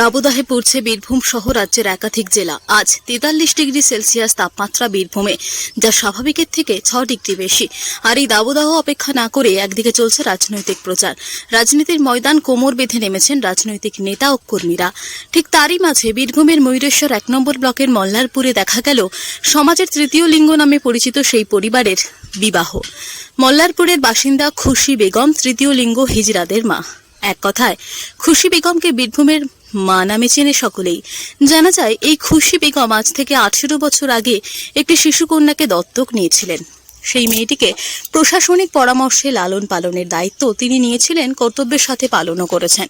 দাবদাহে পড়ছে বীরভূম সহ রাজ্যের একাধিক জেলা। আজ তেতাল্লিশ ডিগ্রি সেলসিয়াস তাপমাত্রা বীরভূমে, যা স্বাভাবিকের থেকে ছ ডিগ্রি বেশি। আর এই দাবদাহ অপেক্ষা না করে একদিকে চলছে রাজনৈতিক প্রচার। রাজনীতির ময়দান কোমর বেঁধে নেমেছেন রাজনৈতিক নেতা ও কর্মীরা। ঠিক তারই মাঝে বীরভূমের ময়ূরেশ্বর এক নম্বর ব্লকের মল্লারপুরে দেখা গেল সমাজের তৃতীয় লিঙ্গ নামে পরিচিত সেই পরিবারের বিবাহ। মল্লারপুরের বাসিন্দা খুশি বেগম তৃতীয় লিঙ্গ হিজরাদের মা। এক কথায়, খুশি বেগমকে বীরভূমের মা নামে চেনে সকলেই। জানা যায়, এই খুশি বেগম আজ থেকে আঠেরো বছর আগে একটি শিশুকন্যাকে দত্তক নিয়েছিলেন। সেই মেয়েটিকে প্রশাসনিক পরামর্শে লালন পালনের দায়িত্ব তিনি নিয়েছিলেন, কর্তব্যের সাথে পালনও করেছেন।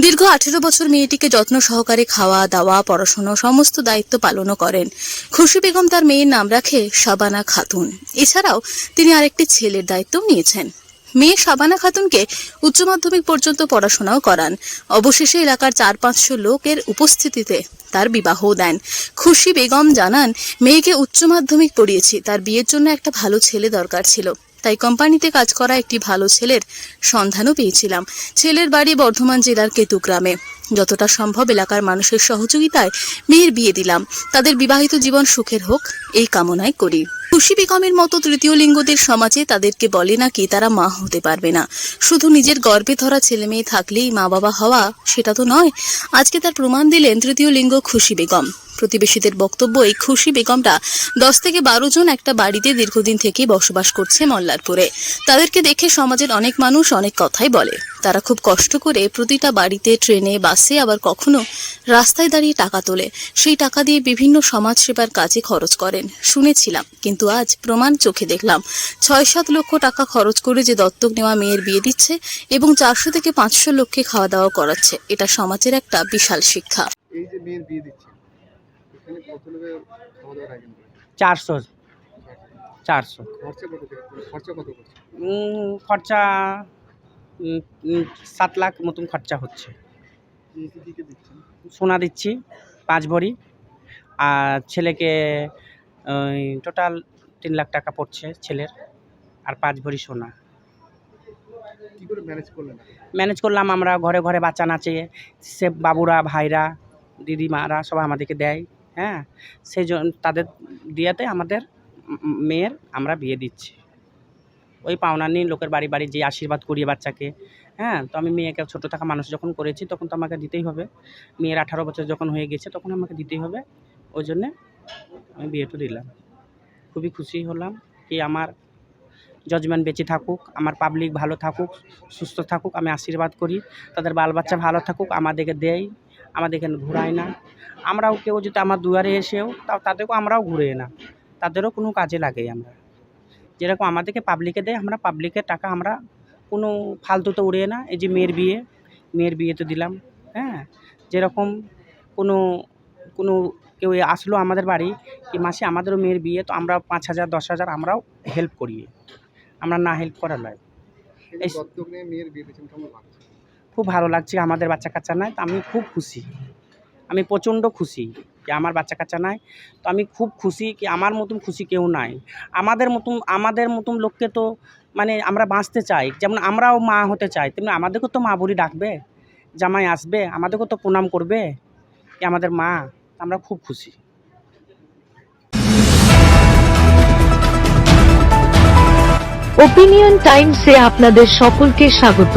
দীর্ঘ আঠেরো বছর মেয়েটিকে যত্ন সহকারে খাওয়া, দাওয়া, পড়াশোনা সমস্ত দায়িত্ব পালনও করেন। খুশি বেগম তার মেয়ের নাম রাখে শাবানা খাতুন। এছাড়াও তিনি আরেকটি ছেলের দায়িত্ব নিয়েছেন। মেয়ে শাবানা খাতুনকে উচ্চ মাধ্যমিক পর্যন্ত পড়াশোনাও করান। অবশেষে এলাকার চার পাঁচশো লোকের উপস্থিতিতে তার বিবাহ দেন। খুশি বেগম জানান, মেয়েকে উচ্চ মাধ্যমিক পড়িয়েছি। তার বিয়ের জন্য একটা ভালো ছেলে দরকার ছিল। তাই কোম্পানিতে কাজ করা একটি ভালো ছেলের সন্ধানও পেয়েছিলাম। ছেলের বাড়ি বর্ধমান জেলার কেতুগ্রামে যতটা সম্ভব এলাকার মানুষের সহযোগিতায় মেয়ের বিয়ে দিলাম। তাদের বিবাহিত জীবন সুখের হোক, এই কামনাই করি। খুশি বেগমের মতো তৃতীয় লিঙ্গদের সমাজে তাদেরকে বলে নাকি তারা মা হতে পারবে না। শুধু নিজের গর্বে ধরা ছেলে মেয়ে থাকলেই মা বাবা হওয়া সেটা তো নয়। আজকে তার প্রমাণ দিলেন তৃতীয় লিঙ্গ খুশি বেগম। প্রতিবেশীদের বক্তব্য এই খুশি বেগমরা। দশ থেকে বারো জন একটা বাড়িতে দীর্ঘদিন থেকে বসবাস করছে মল্লারপুরে। তাদেরকে দেখে সমাজের অনেক মানুষ অনেক কথাই বলে। তারা খুব কষ্ট করে প্রতিটা বাড়িতে ট্রেনে, বাসে আবার কখনো রাস্তায় দাঁড়িয়ে টাকা তোলে। সেই টাকা দিয়ে বিভিন্ন সমাজ সেবার কাজে খরচ করেন। শুনেছিলাম, কিন্তু আজ প্রমাণ চোখে দেখলাম। ছয় সাত লক্ষ টাকা খরচ করে যে দত্তক নেওয়া মেয়ের বিয়ে দিচ্ছে এবং চারশো থেকে পাঁচশো লোককে খাওয়া দাওয়া করাচ্ছে, এটা সমাজের একটা বিশাল শিক্ষা। এই যে মেয়ের বিয়ে দিচ্ছে এখানে কত লোকের খাওয়া দাওয়ার আয়োজন করে চারশো। চারশো। খরচা উম, সাত লাখ মতন খরচা হচ্ছে। সোনা দিচ্ছি পাঁচ ভরি। আর ছেলেকে টোটাল তিন লাখ টাকা পড়ছে ছেলের। আর পাঁচ ভরি সোনা। ম্যানেজ ম্যানেজ করলাম আমরা ঘরে ঘরে বাচ্চা নাচে সে বাবুরা ভাইরা দিদিমারা সবাই আমাদেরকে দেয়। হ্যাঁ সেই তাদের দিয়াতে আমাদের মেয়ের আমরা বিয়ে দিচ্ছি। ওই পাওনা নিয়ে লোকের বাড়ি বাড়ি যে আশীর্বাদ করিয়ে বাচ্চাকে। হ্যাঁ তো আমি মেয়েকে ছোটো থাকা মানুষ যখন করেছি, তখন তো আমাকে দিতেই হবে। মেয়ের আঠারো বছর যখন হয়ে গেছে, তখন আমাকে দিতেই হবে। ওই জন্যে আমি বিয়েটা দিলাম। খুবই খুশি হলাম কি আমার জজমেন্ট বেঁচে থাকুক, আমার পাবলিক ভালো থাকুক, সুস্থ থাকুক, আমি আশীর্বাদ করি। তাদের বাল বাচ্চা ভালো থাকুক, আমাদেরকে দেয়। আমাদেরকে ঘুরায় না। আমরাও কেউ যদি আমার দুয়ারে এসেও তাও তাদেরকেও আমরাও ঘুরে না। তাদেরও কোনো কাজে লাগে আমরা। যেরকম আমাদেরকে পাবলিকে দেয় আমরা পাবলিকের টাকা আমরা কোনো ফালতুতে উড়িয়ে না। এই যে মেয়ের বিয়ে মেয়ের বিয়েতে দিলাম হ্যাঁ? যেরকম কোনো কোনো কেউ আসলো আমাদের বাড়ি কি মাসে আমাদেরও মেয়ের বিয়ে তো আমরা পাঁচ হাজার দশ হাজার আমরাও হেল্প করি। আমরা না হেল্প করা নয় এই মেয়ের বিয়ে খুব ভালো লাগছে, আমাদের বাচ্চা কাচ্চা নাই তো আমি খুব খুশি। আমি প্রচণ্ড খুশি যে আমার বাচ্চা কাচ্চা নাই তো আমি খুব খুশি কি আমার মতন খুশি কেউ নাই। আমাদের মতন আমাদের মতন লোককে তো মানে আমরা বাঁচতে চাই। যেমন আমরাও মা হতে চাই, তেমনি আমাদেরকেও তো মা বলি ডাকবে, জামাই আসবে, আমাদেরকেও তো প্রণাম করবে কি আমাদের মা। আমরা খুব খুশি। ওপিনিয়ন টাইমসে আপনাদের সকলকে স্বাগত।